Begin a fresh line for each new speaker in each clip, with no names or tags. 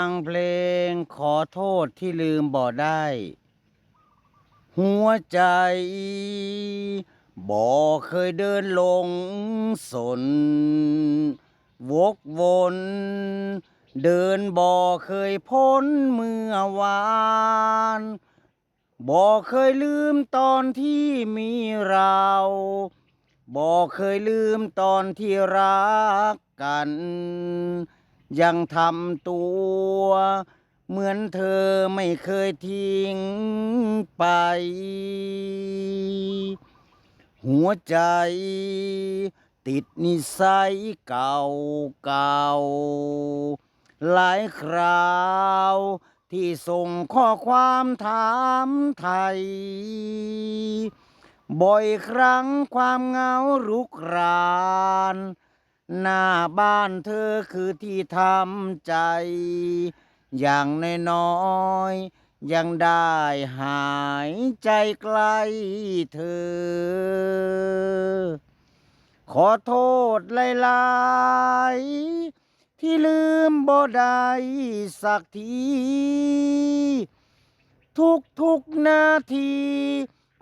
ฟังเพลงขอโทษที่ลืมบ่ได้ หัวใจ บ่เคยเดินลงสน วกวนเดินบ่เคยพ้นเมื่อวานบ่เคยลืมตอนที่มีเราบ่เคยลืมตอนที่รักกัน ยังทำตัว เหมือนเธอไม่เคยทิ้งไป หัวใจ ติดนิสัยเก่าเก่าหลายคราวที่ส่งข้อความถามไทย บ่อยครั้งความเงารุกราน หน้าบ้านเธอคือที่ทำใจ อย่างน้อยๆยังได้หายใจใกล้เธอ ขอโทษหลายๆที่ลืมบ่ได้สักที ทุกทุกนาที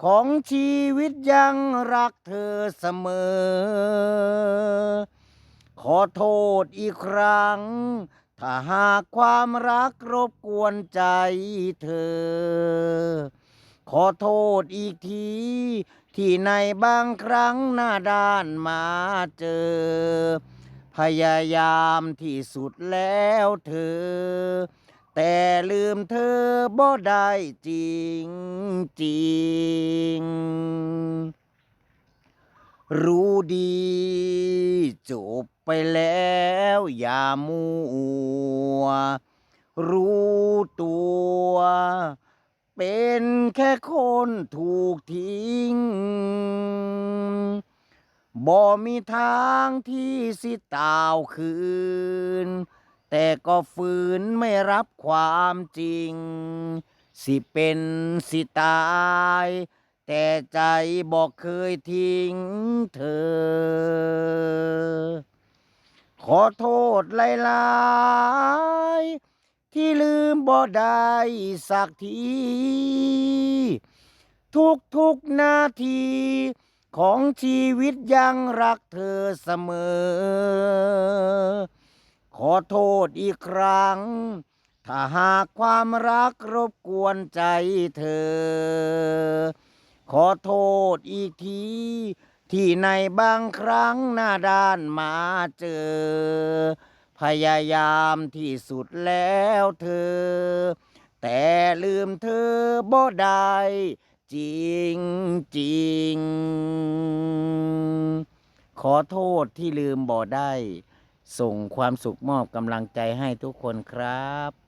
ของชีวิตยังรักเธอเสมอ ขอโทษอีกครั้ง ถ้าหากความรักรบกวนใจเธอ ขอโทษอีกที ที่ในบางครั้งหน้าด้านมาเจอ พยายามที่สุดแล้วเธอ แต่ลืมเธอบ่ได้จริงจริงรู้ดี จบไปแล้วอย่ามัว รู้ตัว เป็นแค่คนถูกทิ้ง บ่มีทางที่สิตาวคืน แต่ก็ฝืนไม่รับความจริง สิเป็นสิตาย แต่ใจบอกเคยทิ้งเธอ ขอโทษหลายๆที่ลืมบ่ได้สักที ทุกทุกนาที ของชีวิตยังรักเธอเสมอ ขอโทษอีกครั้งถ้าหากความรักรบกวนใจเธอ ขอโทษอีกที ที่ในบางครั้งหน้าด้านมาเจอ พยายามที่สุดแล้วเธอ แต่ลืมเธอบ่ได้จริงจริง ขอโทษที่ลืมบ่ได้ ส่งความสุขมอบกำลังใจให้ทุกคนครับ